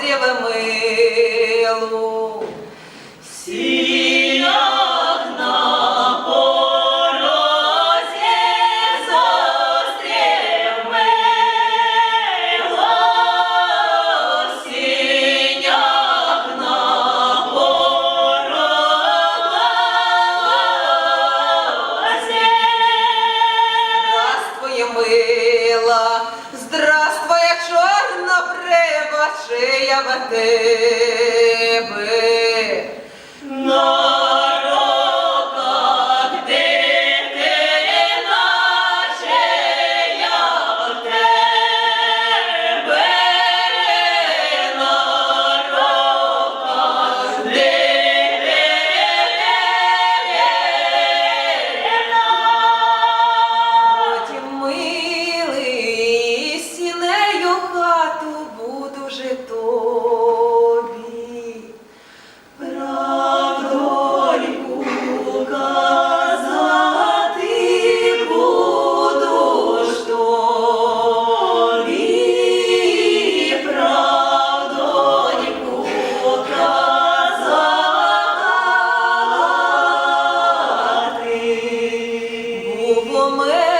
остріве милу. Сіяк на порозі мила, здравствуй, чорна брева, шия. На como.